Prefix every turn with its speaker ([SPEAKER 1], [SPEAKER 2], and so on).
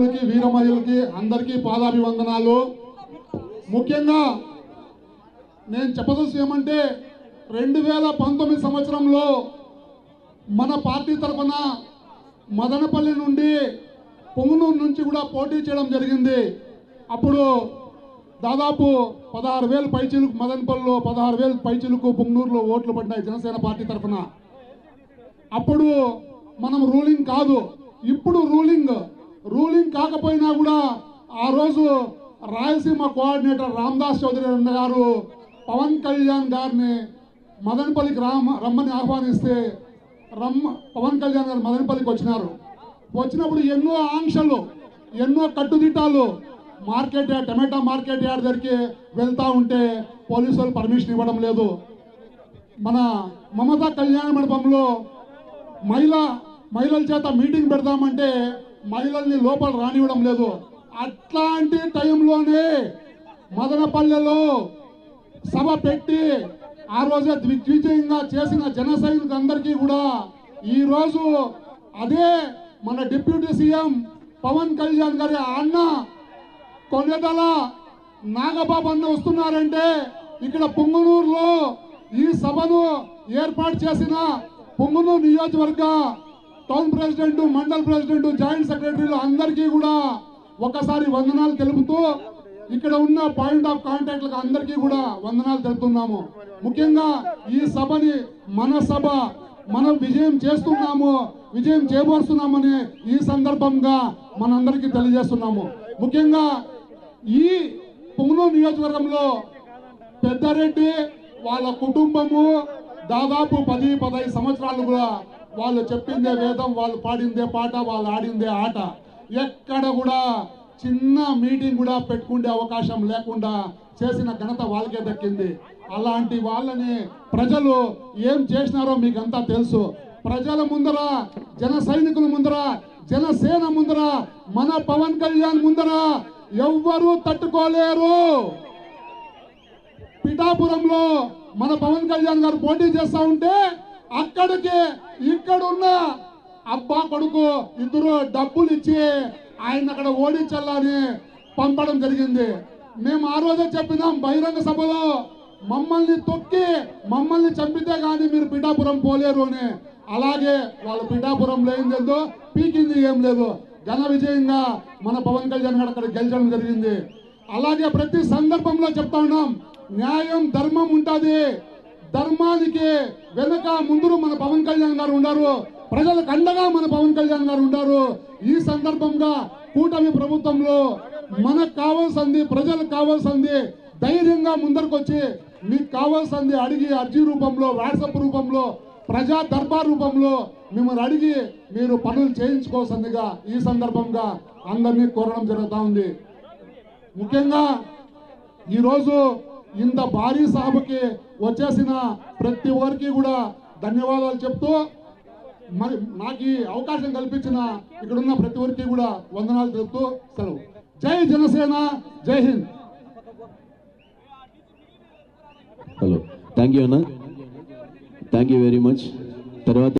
[SPEAKER 1] అందరికీ వీరమహిళలకి అందరికీ పాదాభివందనాలు. ముఖ్యంగా నేను చెప్పదలసి ఏమంటే రెండు వేల పంతొమ్మిది సంవత్సరంలో మన పార్టీ తరఫున మదనపల్లి నుండి పొంగునూరు నుంచి కూడా పోటీ చేయడం జరిగింది. అప్పుడు దాదాపు పదహారు వేలు పైచిలుకు మదనపల్లిలో పదహారు వేలు పైచిలుకు పొంగునూరులో ఓట్లు పడ్డాయి జనసేన పార్టీ తరఫున. అప్పుడు మనం రూలింగ్ కాదు ఇప్పుడు రూలింగ్ రూలింగ్ కాకపోయినా కూడా ఆ రోజు రాయలసీమ కోఆర్డినేటర్ రామదాస్ చౌదరి అన్న గారు పవన్ కళ్యాణ్ గారిని మదనపల్లికి రామ రమ్మని ఆహ్వానిస్తే రమ్మ పవన్ కళ్యాణ్ గారు మదనపల్లికి వచ్చినారు. వచ్చినప్పుడు ఎన్నో ఆంక్షలు ఎన్నో కట్టుదిట్టాలు మార్కెట్ యార్డ్ టమాటా మార్కెట్ యార్డ్ దగ్గరికి వెళ్తూ ఉంటే పోలీసు వాళ్ళు పర్మిషన్ ఇవ్వడం లేదు. మన మమతా కళ్యాణ మండపంలో మహిళ మహిళల చేత మీటింగ్ పెడదామంటే మహిళల్ని లోపల రానివ్వడం లేదు. అట్లాంటి టైంలోనే మదనపల్లెలో సభ పెట్టి ఆ రోజే దిగ్విజయంగా చేసిన జన సైనికులందరికీ కూడా ఈ రోజు అదే మన డిప్యూటీ సీఎం పవన్ కళ్యాణ్ గారి అన్న కొనెదల నాగబాబు అన్న వస్తున్నారంటే ఇక్కడ పొంగనూరులో ఈ సభను ఏర్పాటు చేసిన పొంగనూరు నియోజకవర్గ town president mandal president joint సెక్రటరీలు అందరికీ కూడా ఒకసారి వందనాలు తెలుపుతూ ఇక్కడ ఉన్న పాయింట్ ఆఫ్ కాంటాక్ట్లకు అందరికీ కూడా వందనాలు తెలుపుతున్నాము. ముఖ్యంగా ఈ సభని మన సభ మనం విజయం చేస్తున్నాము విజయం చేయబోస్తున్నామని ఈ సందర్భంగా మనందరికీ తెలియజేస్తున్నాము. ముఖ్యంగా ఈ పొంగనూరు నియోజకవర్గంలో పెద్దారెడ్డి వాళ్ళ కుటుంబము దాదాపు పది పదహైదు సంవత్సరాలు కూడా వాళ్ళు చెప్పిందే వేదం వాళ్ళు పాడిందే పాట వాళ్ళు ఆడిందే ఆట. ఎక్కడ కూడా చిన్న మీటింగ్ కూడా పెట్టుకునే అవకాశం లేకుండా చేసిన ఘనత వాళ్ళకే దక్కింది. అలాంటి వాళ్ళని ప్రజలు ఏం చేసినారో మీకు అంతా తెలుసు. ప్రజల ముందర జన సైనికుల ముందర జనసేన ముందర మన పవన్ కళ్యాణ్ ముందర ఎవ్వరూ తట్టుకోలేరు. పిఠాపురంలో మన పవన్ కళ్యాణ్ గారు పోటీ చేస్తా ఉంటే అక్కడికి ఇక్కడున్న అబ్బా కొడుకు ఇద్దరు డబ్బులు ఇచ్చి ఆయన అక్కడ ఓడించాలని పంపడం జరిగింది. మేము ఆ రోజే చెప్పినాం బహిరంగ సభలో మమ్మల్ని తొక్కి మమ్మల్ని చంపితే గాని మీరు పిఠాపురం పోలేరు అని. అలాగే వాళ్ళు పిఠాపురంలో ఏం లేదు పీకింది ఏం లేదు. ఘన విజయంగా మన పవన్ కళ్యాణ్ గారు అక్కడ గెలిచడం జరిగింది. అలాగే ప్రతి సందర్భంలో చెప్తా ఉన్నాం న్యాయం ధర్మం ఉంటుంది. ధర్మానికి వెనక ముందు మన పవన్ కళ్యాణ్ గారు ఉన్నారు ప్రజలకు అండగా మన పవన్ కళ్యాణ్ గారు ఉన్నారు ఈ సందర్భంగా కూటమి ప్రభుత్వంలో మనకు కావాల్సింది ప్రజలకు కావాల్సింది ధైర్యంగా ముందరకు వచ్చి మీకు కావాల్సింది అడిగి అర్జీ రూపంలో వాట్సాప్ రూపంలో ప్రజా దర్బార్ రూపంలో మిమ్మల్ని అడిగి మీరు పనులు చేయించుకోవాల్సిందిగా ఈ సందర్భంగా అందరినీ కోరడం జరుగుతూ ఉంది. ముఖ్యంగా ఈరోజు ఇంత భారీ సభకి వచ్చేసిన ప్రతి ఒక్కరికి కూడా ధన్యవాదాలు చెప్తూ మరి నాకు ఈ అవకాశం కల్పించిన ఇక్కడున్న ప్రతి ఒక్కరికి కూడా వందనాలు చెప్తూ సెలవు. జై జనసేన జై హింద్.
[SPEAKER 2] హలో థ్యాంక్ యూ అన్న థ్యాంక్ యూ వెరీ మచ్ తర్వాత